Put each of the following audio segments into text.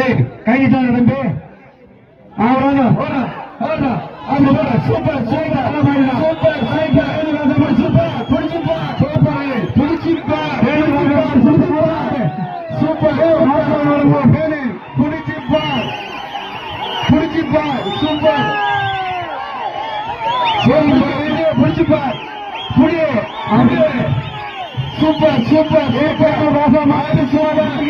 ஏய் கைட்டாங்க தம்பி அவராங்க ஓடா ஓடா அந்த ஓட super super super. Super super. புடிச்சுப்பா super. புடிச்சுப்பா சூப்பர் பேனு புடிச்சுப்பா சூப்பர் புடிச்சுப்பா புடி அப்படியே super super. Super super.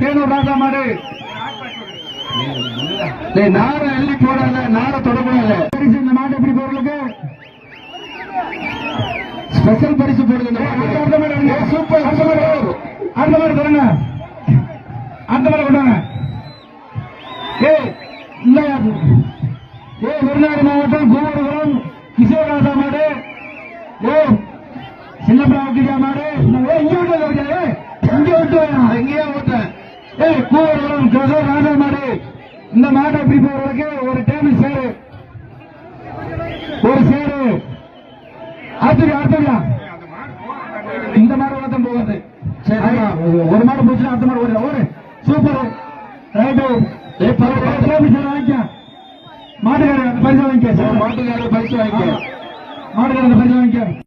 Thenur Raja மாடு பரிசு இந்த மாடு எப்படி போறதுக்கு ஸ்பெஷல் பரிசு போடுங்க சூப்பர் அந்த மாதிரி அந்த மாதிரி தருங்க அந்த மாதிரி கொண்டாங்க இல்லையா ஏ விருதுநகர் மாவட்டம் கூவரகுளம் கிஷோராஜா மாடு ஏ சின்னப்பிராவுக்கியா மாடு ஏய் கூவரகுளம் கிஷோர் ராஜா மாடு இந்த மாட்டை எப்படி போறதுக்கு? ஒரு டேபிள் சேரு. ஒரு சேரு. அடுத்தது அடுத்ததுயா இந்த மாதிரி வளர்த்தம் போகுது. சரி ஒரு மாடு போச்சுன்னா அடுத்த மாடு ஓடுற ஓடு. சூப்பர். ரைட்டு. ஏ பரவாயில்ல. வாங்கிக்க. மாட்டுக்காரர் பரிசு வாங்கிக்க. மாட்டுக்காரர் பரிசு வாங்கிக்க. மாட்டுக்காரர் பரிசு வாங்கிக்க.